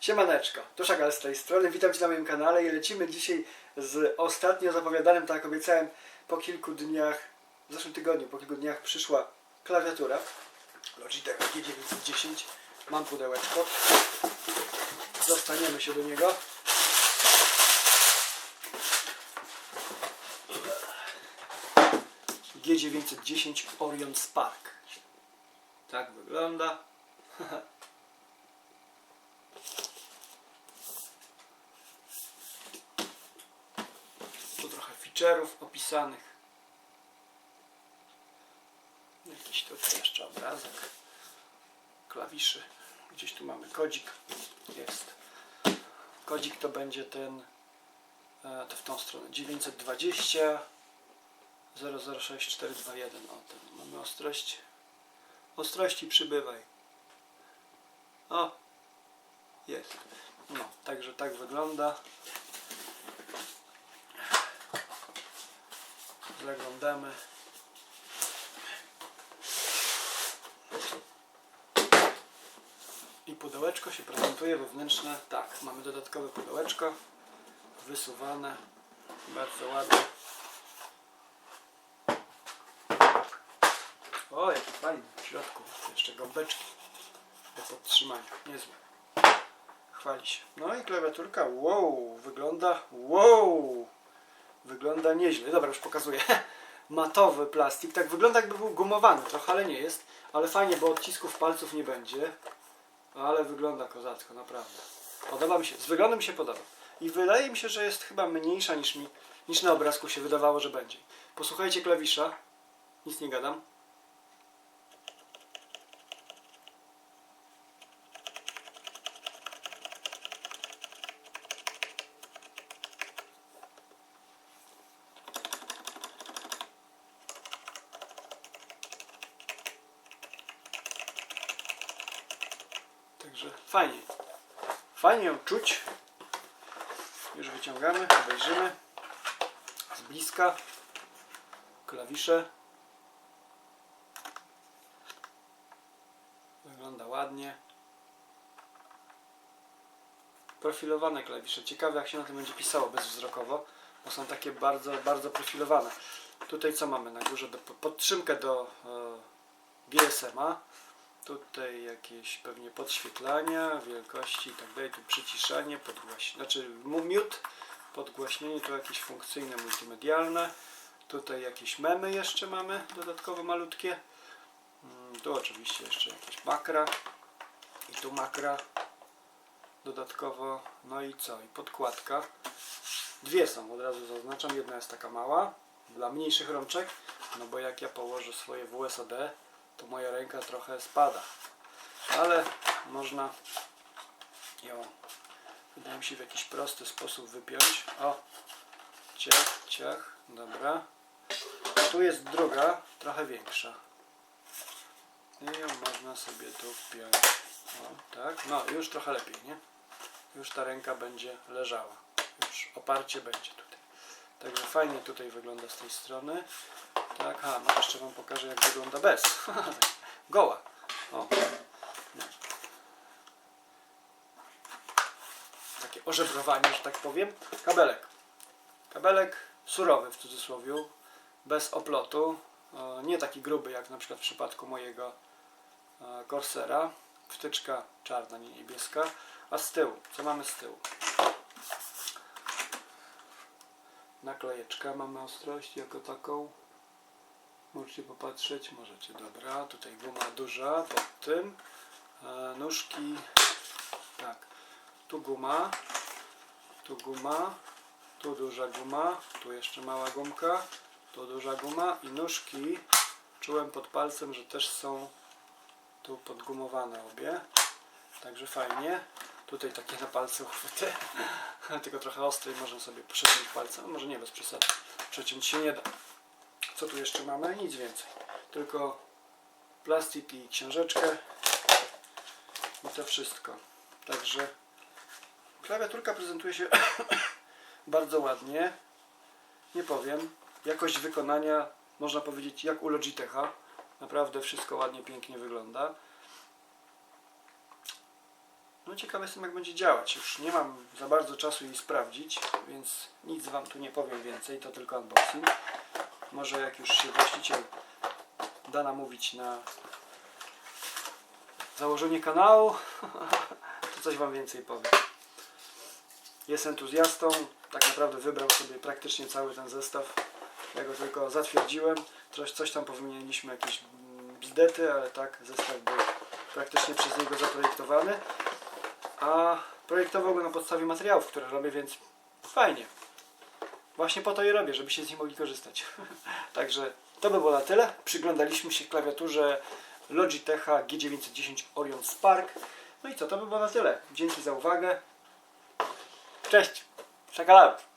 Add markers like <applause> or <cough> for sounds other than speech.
Siemaneczko, to Szagal z tej strony, witam Cię na moim kanale i lecimy dzisiaj z ostatnio zapowiadanym, tak jak obiecałem, po kilku dniach, w zeszłym tygodniu, po kilku dniach przyszła klawiatura Logitech G910, mam pudełeczko, dostaniemy się do niego. G910 Orion Spark. Tak wygląda. <laughs> Tu feature'ów opisanych. Jakiś tutaj jeszcze obrazek. Klawiszy. Gdzieś tu mamy kodzik. Jest. Kodzik to będzie ten e, to w tą stronę 920 006421 o ten mamy ostrość ostrości przybywaj o jest no także tak wygląda zaglądamy. I pudełeczko się prezentuje wewnętrzne. Tak mamy dodatkowe pudełeczko. Wysuwane. Bardzo ładnie. O jaki fajny. W środku jeszcze gąbeczki do podtrzymania. Niezłe. Chwali się. No i klawiaturka. Wow wygląda. Wow wygląda nieźle. Dobra już pokazuję. <laughs> Matowy plastik. Tak wygląda jakby był gumowany. Trochę ale nie jest. Ale fajnie bo odcisków palców nie będzie. Ale wygląda kozacko naprawdę. Podoba mi się. Z wyglądem mi się podoba. I wydaje mi się, że jest chyba mniejsza niż mi niż na obrazku się wydawało, że będzie. Posłuchajcie klawisza. Nic nie gadam. Także fajnie. Fajnie ją czuć. Już wyciągamy, obejrzymy z bliska klawisze. Wygląda ładnie. Profilowane klawisze. Ciekawe jak się na tym będzie pisało bezwzrokowo, bo są takie bardzo, bardzo profilowane. Tutaj co mamy na górze? Do, podtrzymkę do e, GSM-a. Tutaj jakieś pewnie podświetlania, wielkości i tak dalej. Tu przyciszanie, podgłaśnienie, znaczy mu- mute, podgłaśnienie, tu jakieś funkcyjne, multimedialne. Tutaj jakieś memy jeszcze mamy, dodatkowo malutkie. Mm, Tu oczywiście jeszcze jakieś makra. I tu makra. Dodatkowo, no i co? I podkładka. Dwie są, od razu zaznaczam. Jedna jest taka mała, dla mniejszych rączek, no bo jak ja położę swoje WSAD, to moja ręka trochę spada. Ale można ją, wydaje mi się, w jakiś prosty sposób wypiąć. O, ciach, ciach, dobra. Tu jest druga, trochę większa. I ją można sobie tu wpiąć. O, tak, no już trochę lepiej, nie? Już ta ręka będzie leżała. Już oparcie będzie tutaj. Także fajnie tutaj wygląda z tej strony. Tak, a no jeszcze Wam pokażę jak wygląda bez. <laughs> Goła. O. Takie ożebrowanie, że tak powiem. Kabelek. Kabelek surowy w cudzysłowie, bez oplotu. Nie taki gruby jak na przykład w przypadku mojego e, Corsera. Wtyczka czarna, nie niebieska. A z tyłu, co mamy z tyłu? Naklejeczka mamy ostrość jako taką. Możecie popatrzeć, możecie, dobra. Tutaj guma duża pod tym. E, nóżki, tak. Tu guma, tu guma, tu duża guma, tu jeszcze mała gumka, tu duża guma i nóżki. Czułem pod palcem, że też są tu podgumowane obie. Także fajnie. Tutaj takie na palce uchwyty. <laughs> Tylko trochę ostre i można sobie przeciąć palcem. Może nie bez przesady. Przeciąć się nie da. Co tu jeszcze mamy? Nic więcej. Tylko plastik i książeczkę. I to wszystko. Także klawiaturka prezentuje się <coughs> bardzo ładnie. Nie powiem. Jakość wykonania można powiedzieć jak u Logitecha. Naprawdę wszystko ładnie, pięknie wygląda. No ciekawy jestem jak będzie działać. Już nie mam za bardzo czasu jej sprawdzić, więc nic Wam tu nie powiem więcej, to tylko unboxing. Może jak już się właściciel da namówić na założenie kanału, <laughs> to coś Wam więcej powiem. Jest entuzjastą, tak naprawdę wybrał sobie praktycznie cały ten zestaw. Ja go tylko zatwierdziłem. Coś, coś tam powymieniliśmy, jakieś bzdety, ale tak, zestaw był praktycznie przez niego zaprojektowany. A projektował go na podstawie materiałów, które robię, więc fajnie. Właśnie po to je robię, żeby się z nich mogli korzystać. <laughs> Także to by było na tyle. Przyglądaliśmy się klawiaturze Logitecha G910 Orion Spark. No i co, to by było na tyle. Dzięki za uwagę. Cześć! Czekalaut!